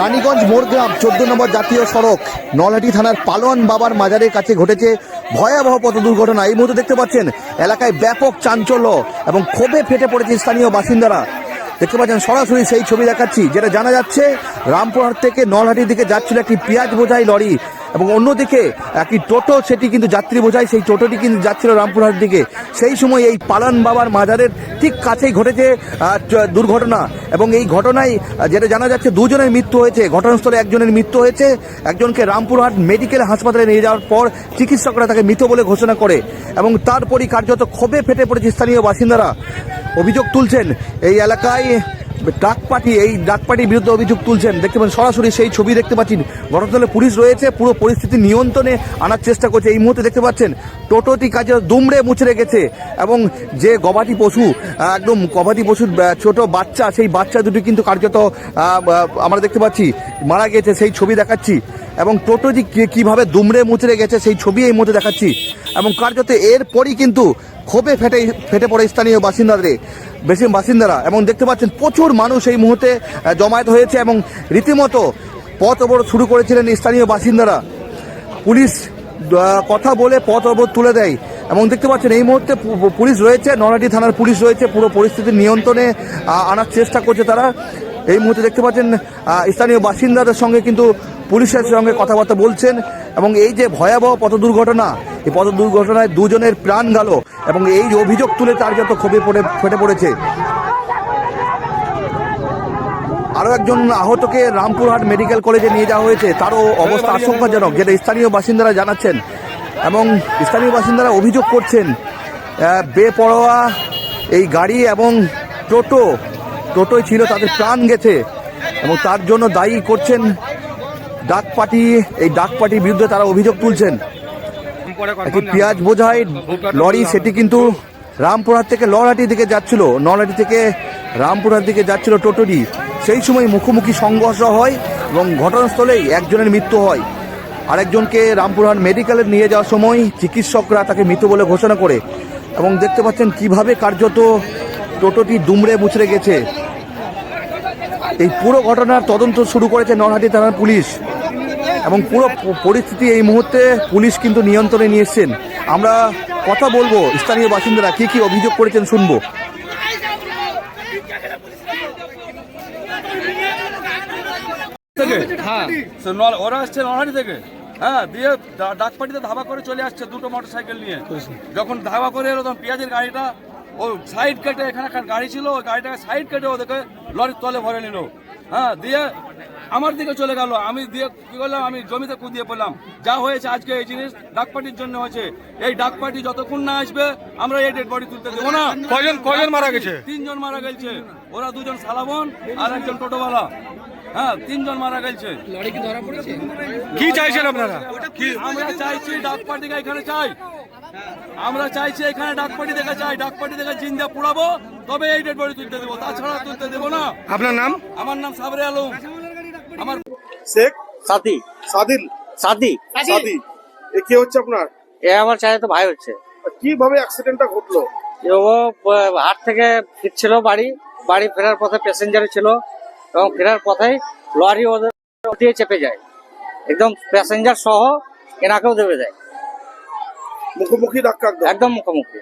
রানীগঞ্জ মোড়গ্রাম, চোদ্দ নম্বর জাতীয় সড়ক, নলহাটি থানার পালোয়ান বাবার মাজারের কাছে ঘটেছে ভয়াবহ পথ দুর্ঘটনা। এই মুহূর্তে দেখতে পাচ্ছেন, এলাকায় ব্যাপক চাঞ্চল্য এবং ক্ষোভে ফেটে পড়েছে স্থানীয় বাসিন্দারা। দেখতে পাচ্ছেন, সরাসরি সেই ছবি দেখাচ্ছি, যেটা জানা যাচ্ছে, রামপুরহাট থেকে নলহাটির দিকে যাচ্ছিল একটি পেঁয়াজ বোঝাই লরি। এবং অন্যদিকে একটি টোটো, সেটি কিন্তু যাত্রী বোঝাই সেই টোটোটি কিন্তু যাচ্ছিল রামপুরহাট দিকে। সেই সময় এই পালান বাবার মাজারের ঠিক কাছেই ঘটেছে দুর্ঘটনা। এবং এই ঘটনায় যেটা জানা যাচ্ছে, দুজনের মৃত্যু হয়েছে। ঘটনাস্থলে একজনের মৃত্যু হয়েছে। একজনকে রামপুরহাট মেডিকেল হাসপাতালে নিয়ে যাওয়ার পর চিকিৎসকরা তাকে মৃত বলে ঘোষণা করে। এবং তারপরই কার্যত ক্ষোভে ফেটে পড়েছে স্থানীয় বাসিন্দারা। অভিযোগ তুলছেন, এই এলাকায় ডাক পার্টি, এই ডাক পার্টির বিরুদ্ধে অভিযোগ তুলছেন। দেখতে পাচ্ছেন, সরাসরি সেই ছবি দেখতে পাচ্ছেন। ঘটনাস্থলে পুলিশ রয়েছে, পুরো পরিস্থিতি নিয়ন্ত্রণে আনার চেষ্টা করছে। এই মুহূর্তে দেখতে পাচ্ছেন, টোটোটি কাজে দুমড়ে মুচড়ে গেছে এবং যে গবাদি পশু, একদম গবাদি পশুর ছোট বাচ্চা, সেই বাচ্চা দুটি কিন্তু কার্যত আমরা দেখতে পাচ্ছি, মারা গেছে সেই ছবি দেখাচ্ছি এবং টোটোটি কীভাবে দুমড়ে মুচড়ে গেছে সেই ছবি এই মুহূর্তে দেখাচ্ছি। এবং কার্যত এরপরই কিন্তু ক্ষোভে ফেটে ফেটে পড়ে স্থানীয় বাসিন্দাদের। বেশি বাসিন্দারা। এবং দেখতে পাচ্ছেন প্রচুর মানুষ এই মুহূর্তে জমায়েত হয়েছে এবং রীতিমতো পথ অবরোধ শুরু করেছিলেন স্থানীয় বাসিন্দারা। পুলিশ কথা বলে পথ অবরোধ তুলে দেয়। এবং দেখতে পাচ্ছেন এই মুহূর্তে পুলিশ রয়েছে নরাটি থানার পুলিশ রয়েছে, পুরো পরিস্থিতি নিয়ন্ত্রণে আনার চেষ্টা করছে তারা। এই মুহূর্তে দেখতে পাচ্ছেন স্থানীয় বাসিন্দাদের সঙ্গে কিন্তু পুলিশের সঙ্গে কথাবার্তা বলছেন এবং এই যে ভয়াবহ পথ দুর্ঘটনা এই পথ দুর্ঘটনায় দুজনের প্রাণ গেল এবং এই অভিযোগ তুলে তার যত ক্ষোভে পড়ে, ফেটে পড়েছে। আরও একজন আহতকে রামপুরহাট মেডিকেল কলেজে নিয়ে যাওয়া হয়েছে, তারও অবস্থা আশঙ্কাজনক, যেটা স্থানীয় বাসিন্দারা জানাচ্ছেন। এবং স্থানীয় বাসিন্দারা অভিযোগ করছেন বেপরোয়া এই গাড়ি এবং টোটো টোটোই ছিল, তাদের প্রাণ গেছে এবং তার জন্য দায়ী করছেন ডাক পার্টি। এই ডাক পার্টির বিরুদ্ধে তারা অভিযোগ তুলছেন। পেঁয়াজ বোঝাই, লরি সেটি কিন্তু রামপুরহাট থেকে লরহাটির দিকে যাচ্ছিল, নলহাটি থেকে রামপুরহাট দিকে যাচ্ছিল টোটোটি। সেই সময় মুখোমুখি সংঘর্ষ হয় এবং ঘটনাস্থলেই একজনের মৃত্যু হয়। আরেকজনকে রামপুরহাট মেডিকেলে নিয়ে যাওয়ার সময় চিকিৎসকরা তাকে মৃত বলে ঘোষণা করে এবং দেখতে পাচ্ছেন কীভাবে কার্যত টোটোটি দুমড়ে মুচড়ে গেছে। এই পুরো ঘটনার তদন্ত শুরু করেছে নলহাটি থানার পুলিশ। এবং পুরো পরিস্থিতি এই মুহূর্তে পুলিশ কিন্তু নিয়ন্ত্রণে নিয়ে এসছেন। আমরা কথা বলব, স্থানীয় বাসিন্দারা কি কি অভিযোগ করেছেন শুনব। থেকে? হ্যাঁ। হ্যাঁ দিয়ে ডা- ডাকপাটিতে ধাবা করে চলে আসছে দুটো মোটর সাইকেল নিয়ে। যখন ধাবা করে এলো তখন পেঁয়াজের গাড়িটা, ও সাইড কেটে এখানে গাড়ি ছিল, ওই গাড়িটাকে সাইড কেটে ওদেরকে লরির তলে ভরে নিল। হ্যাঁ দিয়ে আমার দিকে চলে গেল। আমি দিয়ে কি করলাম? আমি জমিতে কুদিয়ে পড়লাম। যা হয়েছে আজকে এই জিনিস ডাক পার্টির জন্য হয়েছে। এই ডাক পার্টি যতক্ষণ না আসবে আমরা এই ডেড বডি তুলতে দেবো না। কয়জন কয়জন মারা গেছে? তিনজন মারা গেছে ওরা দুজন সালাবন আর একজন টোটোওয়ালা। হ্যাঁ তিনজন মারা গেছে কি চাইছেন আপনারা? কি আমরা চাইছি ডাক পার্টিকে এখানে চাই। আমরা চাইছি এখানে ডাক পার্টি দেখা চাই ডাক পার্টি দেখে জিন্দা পুড়াবো তবে এই ডেড বডি তুলতে দেবো তাছাড়া তুলতে দেবো না। আপনার নাম? আমার নাম সাবরে আলম। আমার শেখ সাথী সাদিল। সাথী সাদি এ কে হচ্ছে আপনার? এ আমার চাই তো ভাই হচ্ছে। কীভাবে অ্যাক্সিডেন্টটা ঘটলো? ও হাট থেকে ফিরছিল বাড়ি বাড়ি ফেরার পথে প্যাসেঞ্জার ছিল এবং ফেরার পথে লরি ওদের দিয়ে চেপে যায়। একদম প্যাসেঞ্জার সহ এনাকেও দেবে যায়। মুখোমুখি ধাক্কা একদম? মুখোমুখি।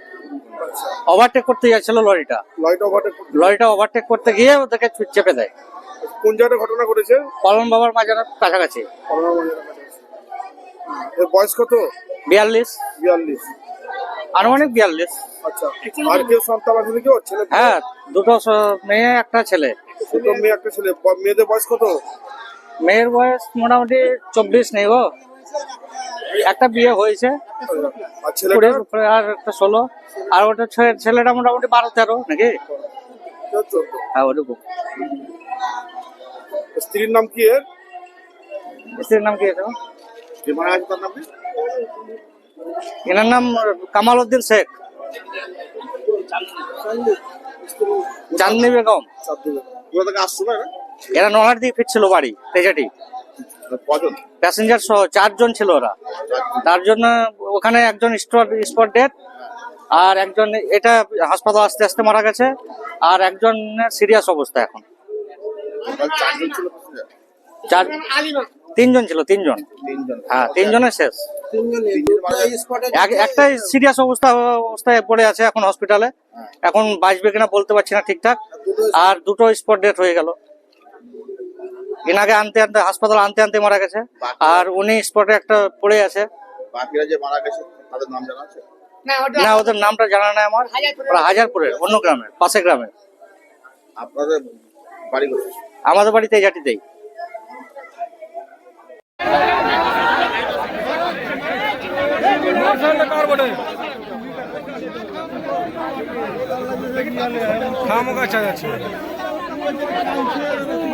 ওভারটেক করতে যাচ্ছিল লরিটা। লাইট ওভারটেক লরিটা ওভারটেক করতে গিয়ে ওদেরকে চেপে দেয়। কোন জায়গায় ঘটনা ঘটেছে? পলন বাবার মাঝার কাছাকাছি। এর বয়স কত? বিয়াল্লিশ। বিয়াল্লিশ। আনুমানিক বিয়াল্লিশ। আচ্ছা। আর কেউ সন্তান আছে নাকি? ছেলে হ্যাঁ দুটো মেয়ে একটা ছেলে। দুটো মেয়ে একটা ছেলে। মেয়েদের বয়স কত? মেয়ের বয়স মোটামুটি চব্বিশ নেই গো। একটা বিয়ে হয়েছে। ছেলেটা? আর একটা ষোলো। আর ওটা ছেলেটা মোটামুটি বারো তেরো নাকি। হ্যাঁ ওটুকু স্ত্রীর নাম কি এর? স্ত্রীর নাম কি এনার নাম কামাল উদ্দিন শেখ। চাঁদনি বেগম? এরা? নলার দিকে ফিরছিল বাড়ি তেজাটি। কজন? প্যাসেঞ্জার সহ চারজন ছিল ওরা। তার জন্য ওখানে একজন স্পট স্পট ডেট আর একজন এটা হাসপাতাল আস্তে আস্তে মারা গেছে আর একজন সিরিয়াস অবস্থা এখন। চার তিনজন ছিল তিনজন। হ্যাঁ তিনজনের শেষ। তিনজন মারা গেছে। এক- একটাই সিরিয়াস অবস্থা অবস্থায় পড়ে আছে এখন হসপিটালে এখন বাঁচবে কিনা বলতে পারছি না ঠিকঠাক। আর দুটো স্পট ডেট হয়ে গেল। এনাকে আনতে আনতে হাসপাতাল আনতে আনতে মারা গেছে। আর উনি স্পটে একটা পড়ে আছে। বাকিরা যে মারা গেছে তাদের নাম জানা আছে? না ওদের নামটা জানা নাই আমার। ওরা হাজারপুরের অন্য গ্রামের পাশে আপনাদের বাড়ি আমাদের বাড়িতে খামোকা চালাচ্ছে কিছু লোকে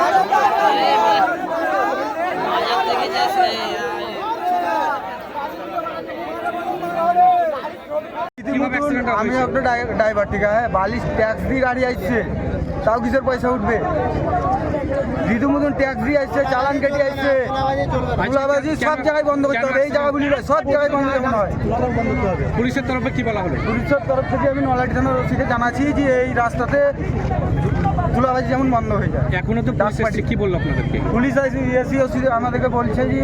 আমি একটা ড্রাইভার ঠিক আছে? বালিশ ট্যাক্স দিয়ে গাড়ি আসছে। তাও কিসের পয়সা উঠবে? ঋতু মতন ট্যাক্স দিয়ে আসছে চালান কেটে আসছে। তুলাবাজি সব জায়গায় বন্ধ করতে হবে। এই জায়গাগুলি সব জায়গায় বন্ধ যেমন হয়। পুলিশের তরফে কি বলা হলো? পুলিশের তরফ থেকে আমি নলাটি থানার ওসিকে জানাচ্ছি যে এই রাস্তাতে তুলাবাজি যেমন বন্ধ হয়ে যায়। এখনও তো পুলিশ ডাকপাটি। এসছে। কি বলল আপনাদেরকে? পুলিশ এসি ওসি আমাদেরকে বলছে যে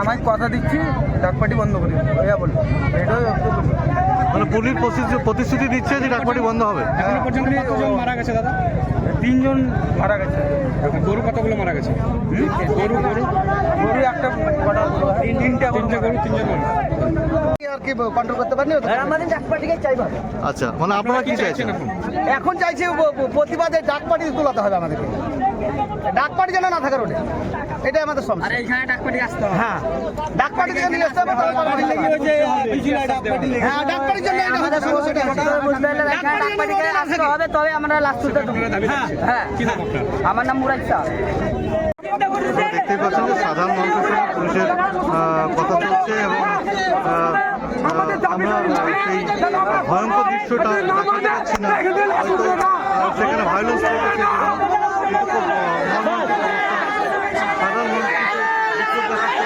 আমি কথা দিচ্ছি ডাকপাটি বন্ধ করি ভাইয়া বলে এটাই। মানে পুলিশ প্রতিশ্রুতি- দিচ্ছে যে ডাকবাটি বন্ধ হবে। এখনও পর্যন্ত কতজন মারা গেছে দাদা? তিনজন মারা গেছে। গরু কতগুলো মারা গেছে? গরু গরু গরু একটা তিনটা তিনটে গরু তিনজন মারা আর কি কন্ট্রোল করতে পারেনি আমাদের ডাকপাটিকে চাইবা আচ্ছা মানে আপনারা কি চাইছেন এখন? চাইছি প্রতিবাদে তোলাতে হবে আমাদেরকে। ডাকপাটি যেন না থাকে রোডে এটাই আমাদের সমস্যা। আর এইখানে ডাকপাটি আসতে হবে। হ্যাঁ। যেন নিয়ে আসতে হবে। হ্যাঁ এটা তবে আমরা লাস্ট হ্যাঁ। আপনার? আমার নাম মুরাদ শাহ। আপনারা পাচ্ছেন যে সাধারণ মানুষের সঙ্গে পুলিশের কথা চলছে এবং আমরা সেই ভয়ঙ্কর দৃশ্যটা দেখাতে পাচ্ছি না। সেখানে ভায়োলেন্স কিন্তু খুব আহ, মর্মান্তিক অবস্থা। সাধারণ মানুষ কিন্তু বিক্ষোভ দেখাচ্ছে।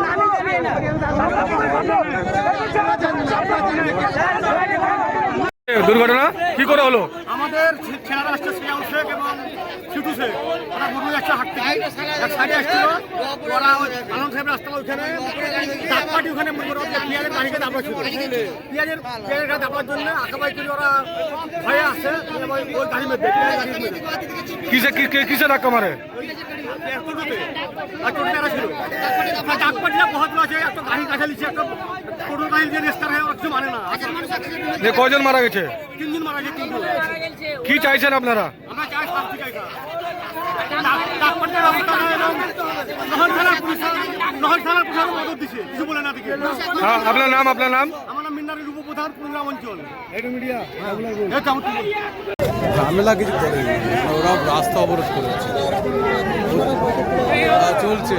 এ, দুর্ঘটনা? কি করে হলো? আমাদের ছেলেরা রাষ্ট্র এবং শেখ ওরা ঘুরে যাচ্ছে হাট থেকে। এক সাইডে আসছিল ওরা ওই সাহেব রাস্তা ওইখানে দাপপাটি ওখানে করো যে পেঁয়াজের গাড়িকে দাপড়া ছিল। পেঁয়াজের পেঁয়াজের গাড়ি দাপড়ার জন্য আঁকাবাই করে ওরা ভয়ে আসছে ওই- ওই গাড়ি মেয়েছে পেঁয়াজের গাড়ি মেয়েছে কিসে কি- কি- কিসে ধাক্কা মারে? টোটোতে। আর টোটোতে এরা ছিল। আর ডাকপাটিরা বহুত আছে একটা গাড়ি কাছে লিখছে একটা টোটো যে রেস্টার ওরা কিছু না। যে কয়জন মারা গেছে? তিনজন মারা গেছে কি চাইছেন আপনারা? হ্যাঁ আপনার নাম আপনার নাম? আমার নাম মিন্নারের উপপ্রধান পূর্ণগ্রাম অঞ্চল। ঝামেলা কিছু করেনি। ওরা রাস্তা অবরোধ করেছে। চলছে।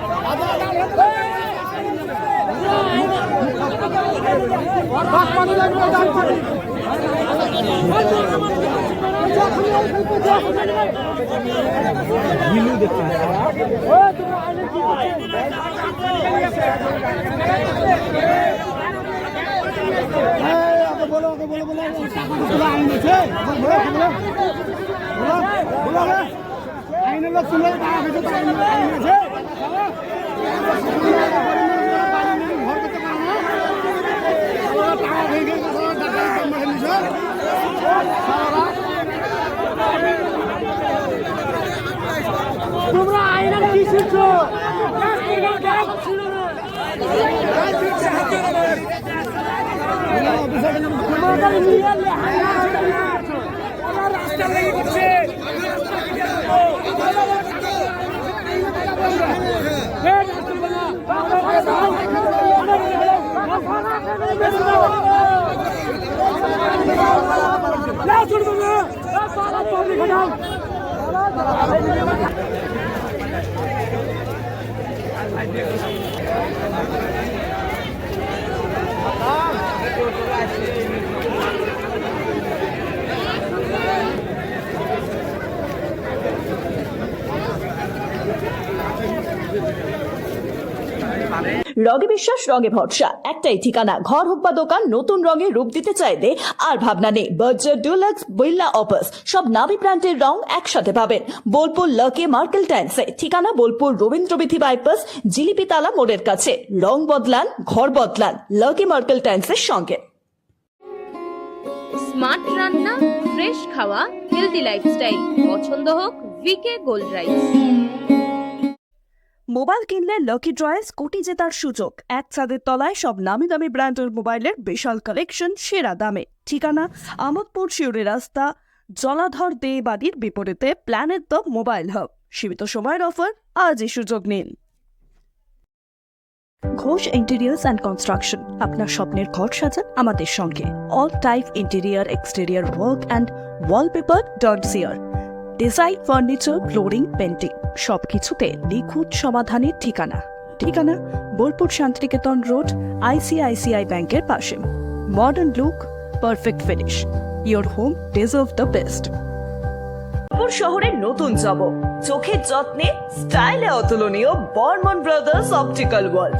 ভিলু দেখতে বলো বলো বলো আইনের লোক শুনলে টাকা খেতে আইন আছে لا ترضى لا صلاه عليك লাগবে রগে বিশ্বাস রঙে ভরসা। একটাই ঠিকানা, ঘর হোক বা দোকান, নতুন রঙে রূপ দিতে চাইলে আর ভাবনা নেই। বার্জার ডুলাক্স বিল্লা অপাস, সব নামি ব্র্যান্ডের রং একসাথে পাবেন। বোলপুর লকে মার্কেল ট্যান্সে ঠিকানা বোলপুর রবীন্দ্রবিথি বাইপাস, জিলিপি তালা মোড়ের কাছে। রং বদলান, ঘর বদলান, লকে মার্কেল ট্যান্সের সঙ্গে। স্মার্ট রান্না, ফ্রেশ খাওয়া হেলদি লাইফস্টাইল পছন্দ হোক ভিকে গোল্ড রাইস মোবাইল কিনলে লকি ড্রয়েস কোটি জেতার সুযোগ। এক ছাদের তলায় সব নামি দামি ব্র্যান্ডের মোবাইলের বিশাল কালেকশন সেরা দামে। ঠিকানা আমোদপুর শিউরি রাস্তা, জলাধর দে বাড়ির বিপরীতে প্ল্যানেট দ্য মোবাইল হাব সীমিত সময়ের অফার আজই সুযোগ নিন। ঘোষ ইন্টেরিয়ার্স অ্যান্ড কনস্ট্রাকশন আপনার স্বপ্নের ঘর সাজান আমাদের সঙ্গে। All type interior exterior work and wallpaper dot chair design furniture flooring painting সবকিছুতে নিখুঁত সমাধানের ঠিকানা। ঠিকানা বোলপুর শান্তিনিকেতন রোড আইসিআইসিআই ব্যাংকের পাশে। Modern look perfect finish. Your home deserve the best. শহরের নতুন জব। চোখের যত্নে স্টাইলে অতুলনীয় বর্মন ব্রাদার্স অপটিক্যাল ওয়ার্ল্ড।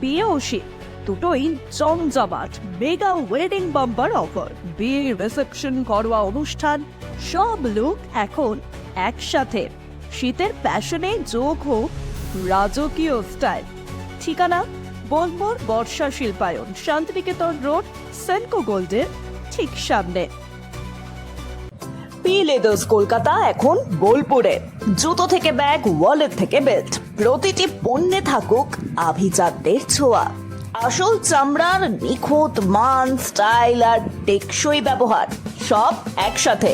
বিয়ে ও শীত দুটোই জমজমাট মেগা ওয়েডিং বাম্পার অফার বিয়ে রিসেপশন ঘরোয়া অনুষ্ঠান, সব লোক এখন একসাথে। শীতের প্যাশনে যোগ হোক রাজকীয় স্টাইল ঠিকানা বোলপুর বর্ষা শিল্পায়ন, শান্তিনিকেতন রোড, সেনকো গোল্ডের ঠিক সামনে। পি লেদার্স কলকাতা এখন বোলপুরে। জুতো থেকে ব্যাগ ওয়ালেট থেকে বেল্ট প্রতিটি পণ্যে থাকুক আভিজাত্যের ছোঁয়া। আসল চামড়ার নিখুঁত মান স্টাইল আর টেকসই ব্যবহার, সব একসাথে।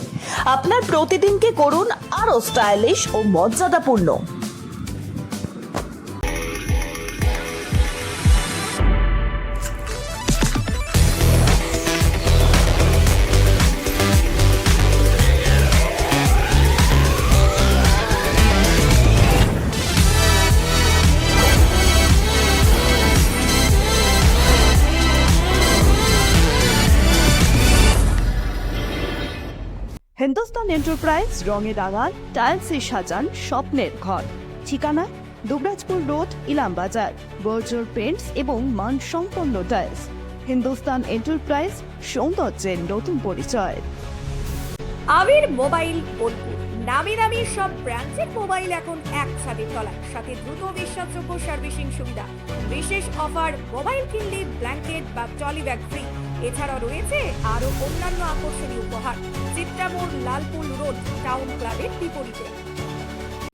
আপনার প্রতিদিনকে করুন আরও স্টাইলিশ ও মর্যাদাপূর্ণ। এন্টারপ্রাইজ রঙে রাঙান টাইলসে সাজান, স্বপ্নের ঘর। ঠিকানা, Dubrajpur road, Ilambazar. Berger paints এবং মানসম্পন্ন টাইলস হিন্দুস্তান এন্টারপ্রাইজ সৌন্দর্যের নতুন পরিচয়। আবির মোবাইল, বোলপুর। নামি দামি সব ব্র্যান্ডের মোবাইল এখন এক ছাদের তলায়। সাথে দ্রুত বিশ্বাসযোগ্য সার্ভিসিং সুবিধা। বিশেষ অফার মোবাইল কিনলে ব্ল্যাঙ্কেট বা ট্রলি ব্যাগ ফ্রি এছাড়াও রয়েছে আরও অন্যান্য আকর্ষণীয় উপহার। চিত্রামোড় লালপুল রোড টাউন ক্লাবের বিপরীতে।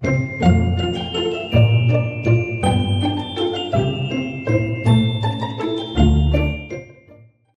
Música